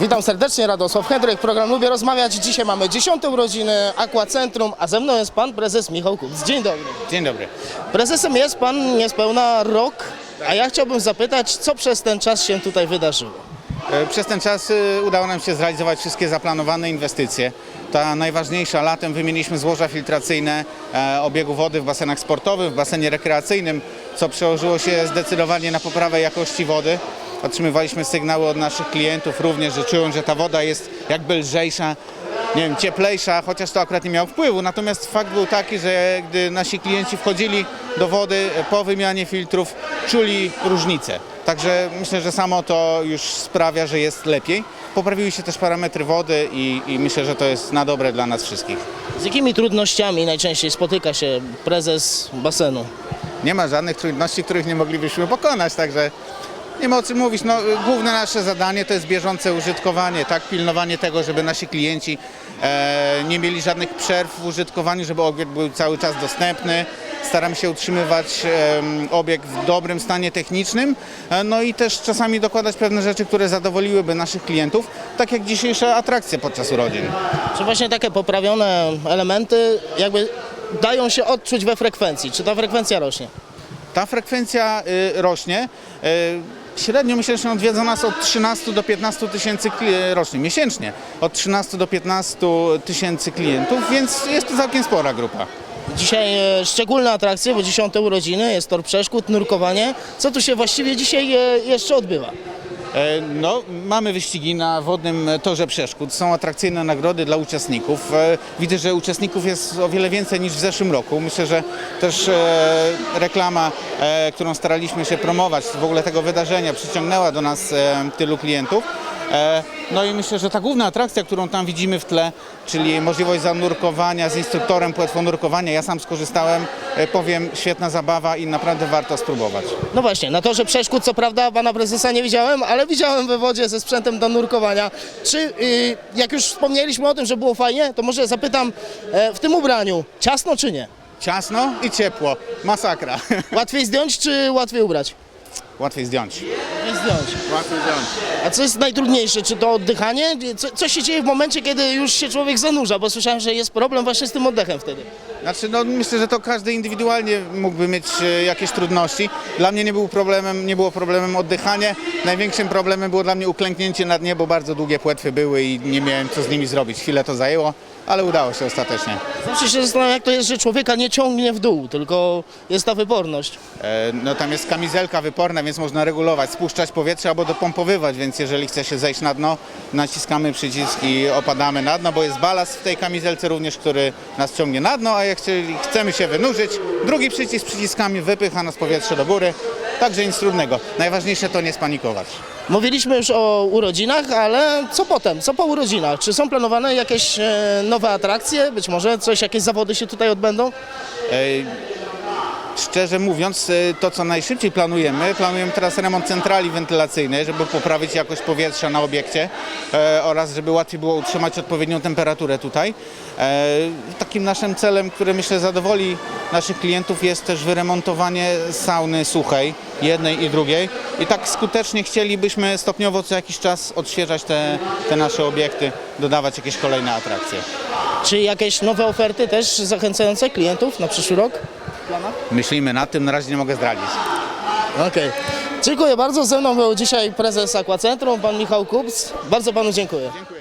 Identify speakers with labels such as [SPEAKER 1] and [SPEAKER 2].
[SPEAKER 1] Witam serdecznie, Radosław Hendryk, program Lubię Rozmawiać. Dzisiaj mamy 10 urodziny Aquacentrum, a ze mną jest pan prezes Michał Kuc. Dzień dobry.
[SPEAKER 2] Dzień dobry.
[SPEAKER 1] Prezesem jest pan niespełna rok, a ja chciałbym zapytać, co przez ten czas się tutaj wydarzyło?
[SPEAKER 2] E, Przez ten czas e, udało nam się zrealizować wszystkie zaplanowane inwestycje. Ta najważniejsza, latem wymieniliśmy złoża filtracyjne e, obiegu wody w basenach sportowych, w basenie rekreacyjnym, co przełożyło się zdecydowanie na poprawę jakości wody. Otrzymywaliśmy sygnały od naszych klientów również, że czują, że ta woda jest jakby lżejsza, nie wiem, cieplejsza, chociaż to akurat nie miało wpływu. Natomiast fakt był taki, że gdy nasi klienci wchodzili do wody po wymianie filtrów, czuli różnicę. Także myślę, że samo to już sprawia, że jest lepiej. Poprawiły się też parametry wody i, i myślę, że to jest na dobre dla nas wszystkich.
[SPEAKER 1] Z jakimi trudnościami najczęściej spotyka się prezes basenu?
[SPEAKER 2] Nie ma żadnych trudności, których nie moglibyśmy pokonać, także nie ma o czym mówić. No, główne nasze zadanie to jest bieżące użytkowanie, tak, pilnowanie tego, żeby nasi klienci e, nie mieli żadnych przerw w użytkowaniu, żeby obiekt był cały czas dostępny. Staramy się utrzymywać obiekt w dobrym stanie technicznym, e, no i też czasami dokładać pewne rzeczy, które zadowoliłyby naszych klientów, tak jak dzisiejsza atrakcja podczas urodzin.
[SPEAKER 1] Czy właśnie takie poprawione elementy jakby dają się odczuć we frekwencji? Czy ta frekwencja rośnie?
[SPEAKER 2] Ta frekwencja y, rośnie. Y, Średnio myślę, że odwiedza nas od 13 do 15 tysięcy kli- rocznie, miesięcznie. Od 13 do 15 tysięcy klientów, więc jest to całkiem spora grupa.
[SPEAKER 1] Dzisiaj e, szczególne atrakcje, bo 10 urodziny, jest tor przeszkód, nurkowanie. Co tu się właściwie dzisiaj e, jeszcze odbywa?
[SPEAKER 2] E, No, mamy wyścigi na wodnym torze przeszkód, są atrakcyjne nagrody dla uczestników. Widzę, że uczestników jest o wiele więcej niż w zeszłym roku. Myślę, że też reklama, którą staraliśmy się promować, w ogóle tego wydarzenia, przyciągnęła do nas tylu klientów. E, No i myślę, że ta główna atrakcja, którą tam widzimy w tle, czyli możliwość zanurkowania z instruktorem płetwonurkowania, ja sam skorzystałem, e, powiem, świetna zabawa i naprawdę warto spróbować.
[SPEAKER 1] No właśnie, na torze przeszkód co prawda pana prezesa nie widziałem, ale widziałem we wodzie ze sprzętem do nurkowania. Czy, y, jak już wspomnieliśmy o tym, że było fajnie, to może zapytam, e, w tym ubraniu ciasno czy nie?
[SPEAKER 2] Ciasno i ciepło, masakra.
[SPEAKER 1] Łatwiej zdjąć czy łatwiej ubrać?
[SPEAKER 2] Łatwiej zdjąć.
[SPEAKER 1] Zdjąć.
[SPEAKER 2] Łatwiej zdjąć.
[SPEAKER 1] A co jest najtrudniejsze? Czy to oddychanie? Co, co się dzieje w momencie, kiedy już się człowiek zanurza? Bo słyszałem, że jest problem właśnie z tym oddechem wtedy.
[SPEAKER 2] Znaczy, no, myślę, że to każdy indywidualnie mógłby mieć e, jakieś trudności. Dla mnie nie, był problemem, nie było problemem oddychanie. Największym problemem było dla mnie uklęknięcie na dnie, bo bardzo długie płetwy były i nie miałem co z nimi zrobić. Chwilę to zajęło, ale udało się ostatecznie.
[SPEAKER 1] Zawsze się zastanawiam, jak to jest, że człowieka nie ciągnie w dół, tylko jest ta wyporność.
[SPEAKER 2] E, No, tam jest kamizelka wyporna, więc można regulować, spuszczać powietrze albo dopompowywać, więc jeżeli chce się zejść na dno, naciskamy przycisk i opadamy na dno, bo jest balast w tej kamizelce również, który nas ciągnie na dno, a jak chcieli- chcemy się wynurzyć, drugi przycisk przyciskami wypycha nas powietrze do góry, także nic trudnego. Najważniejsze to nie spanikować.
[SPEAKER 1] Mówiliśmy już o urodzinach, ale co potem? Co po urodzinach? Czy są planowane jakieś e, nowe atrakcje? Być może coś, jakieś zawody się tutaj odbędą?
[SPEAKER 2] E, Szczerze mówiąc, e, to co najszybciej planujemy, planujemy teraz remont centrali wentylacyjnej, żeby poprawić jakość powietrza na obiekcie e, oraz żeby łatwiej było utrzymać odpowiednią temperaturę tutaj. E, takim naszym celem, który myślę zadowoli naszych klientów jest też wyremontowanie sauny suchej, jednej i drugiej. I tak skutecznie chcielibyśmy stopniowo co jakiś czas odświeżać te, te nasze obiekty, dodawać jakieś kolejne atrakcje.
[SPEAKER 1] Czy jakieś nowe oferty też zachęcające klientów na przyszły rok?
[SPEAKER 2] Myślimy nad tym, na razie nie mogę zdradzić.
[SPEAKER 1] Okej. Dziękuję bardzo. Ze mną był dzisiaj prezes Aquacentrum, pan Michał Kups. Bardzo panu dziękuję.
[SPEAKER 2] Dziękuję.